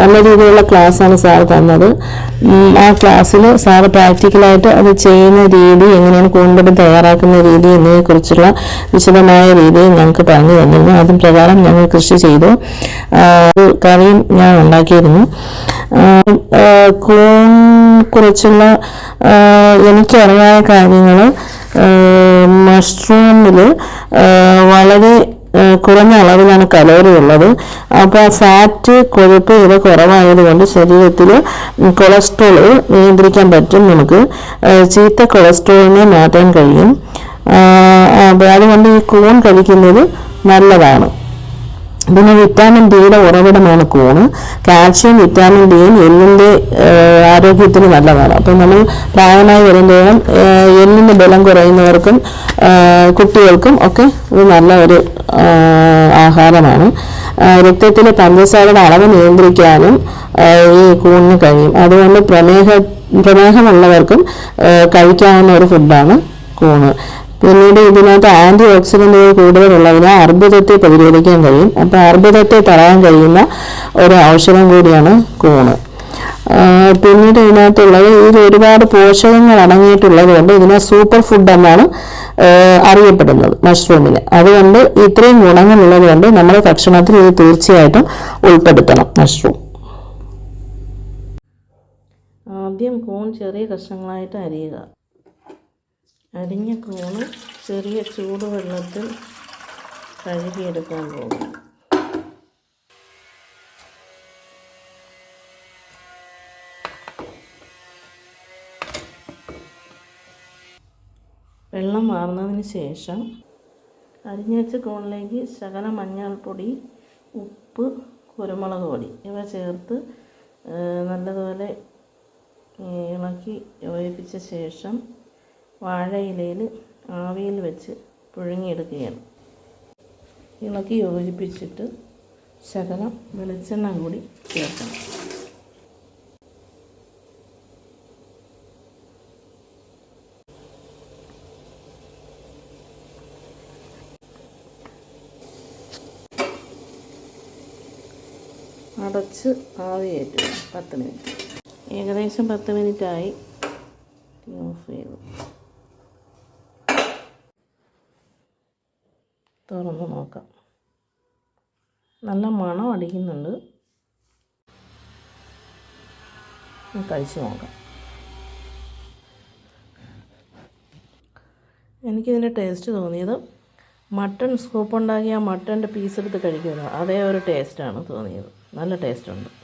നല്ല രീതിയിലുള്ള ക്ലാസ്സാണ് സാർ തന്നത്. ആ ക്ലാസ്സിൽ സാർ പ്രാക്ടിക്കലായിട്ട് അത് ചെയ്യുന്ന രീതി എങ്ങനെയാണ് കൂടുതലും തയ്യാറാക്കുന്ന രീതി എന്നതിനെക്കുറിച്ചുള്ള വിശദമായ രീതി ഞങ്ങൾക്ക് പറഞ്ഞു തന്നിരുന്നു. അതും പ്രകാരം ഞങ്ങൾ കൃഷി ചെയ്തു. ഒരു കറിയും ഞാൻ ഉണ്ടാക്കിയിരുന്നു. കൂൺ കുറിച്ചുള്ള എനിക്കറിയായ കാര്യങ്ങൾ മഷ്റൂമിൽ വളരെ കുറഞ്ഞ അളവിലാണ് കലോറി ഉള്ളത്. അപ്പോൾ ഫാറ്റ് കൊഴുപ്പ് ഇത് കുറവായതുകൊണ്ട് ശരീരത്തിൽ കൊളസ്ട്രോൾ നിയന്ത്രിക്കാൻ പറ്റും നമുക്ക്. ചീത്ത കൊളസ്ട്രോളിനെ മാറ്റാൻ കഴിയും. അതുകൊണ്ട് ഈ കൂൺ കഴിക്കുന്നത് നല്ലതാണ്. പിന്നെ വിറ്റാമിൻ ഡിയുടെ ഉറവിടമാണ് കൂണ്. കാൽഷ്യം വിറ്റാമിൻ ഡിയും എല്ലിന്റെ ആരോഗ്യത്തിന് നല്ലതാണ്. അപ്പം നമ്മൾ പ്രായമായി വരുമ്പോഴും എല്ലിന് ബലം കുറയുന്നവർക്കും കുട്ടികൾക്കും ഒക്കെ ഇത് നല്ല ഒരു ആഹ് ആഹാരമാണ്. രക്തത്തിലെ പഞ്ചസാരയുടെ അളവ് നിയന്ത്രിക്കാനും ഈ കൂണിന് കഴിയും. അതുകൊണ്ട് പ്രമേഹ പ്രമേഹമുള്ളവർക്കും കഴിക്കാവുന്ന ഒരു ഫുഡാണ് കൂണ്. പിന്നീട് ഇതിനകത്ത് ആന്റി ഓക്സിഡന്റുകൾ കൂടുതലുള്ളതിനാൽ അർബുദത്തെ പ്രതിരോധിക്കാൻ കഴിയും. അപ്പോൾ അർബുദത്തെ തടയാൻ കഴിയുന്ന ഒരു ഔഷധം കൂടിയാണ് കൂണ്. പിന്നീട് ഇതിനകത്തുള്ളത് ഇതിൽ ഒരുപാട് പോഷകങ്ങൾ അടങ്ങിയിട്ടുള്ളത് കൊണ്ട് ഇതിനെ സൂപ്പർ ഫുഡ് എന്നാണ് അറിയപ്പെടുന്നത് മഷ്റൂമിന്. അതുകൊണ്ട് ഇത്രയും ഗുണങ്ങളുള്ളത് കൊണ്ട് നമ്മുടെ ഭക്ഷണത്തിൽ ഇത് തീർച്ചയായിട്ടും ഉൾപ്പെടുത്തണം മഷ്റൂം. ആദ്യം കൂൺ ചെറിയ കഷ്ണങ്ങളായിട്ട് അരിയുക. അരിഞ്ഞ കൂണ് ചെറിയ ചൂടുവെള്ളത്തിൽ കഴുകിയെടുക്കാൻ പോകും വെള്ളം വാർന്നതിന് ശേഷം അരിഞ്ഞു വെച്ച കൂണിലേക്ക് ശകല മഞ്ഞൾപ്പൊടി ഉപ്പ് കുരുമുളക് പൊടി ഇവ ചേർത്ത് നല്ലതുപോലെ ഇളക്കി യോജിപ്പിച്ച ശേഷം വാഴയിലയിൽ ആവിയിൽ വെച്ച് പുഴുങ്ങിയെടുക്കുകയാണ്. ഇളക്കി യോജിപ്പിച്ചിട്ട് ശകലം വെളിച്ചെണ്ണ കൂടി ചേർക്കണം. അടച്ച് ആവി കയറ്റുക പത്ത് മിനിറ്റ്. ഏകദേശം പത്ത് മിനിറ്റായി. ഓഫ് ചെയ്തു. തുറന്ന് നോക്കാം. നല്ല മണം അടിക്കുന്നുണ്ട്. കഴിച്ചു നോക്കാം. എനിക്കിതിന്റെ ടേസ്റ്റ് തോന്നിയത് മട്ടൺ സ്കൂപ്പ് ഉണ്ടാക്കിയ മട്ടന്റെ പീസ് എടുത്ത് കഴിക്കുക അതേ ഒരു ടേസ്റ്റാണ് തോന്നിയത്. നല്ല ടേസ്റ്റ് ഉണ്ട്.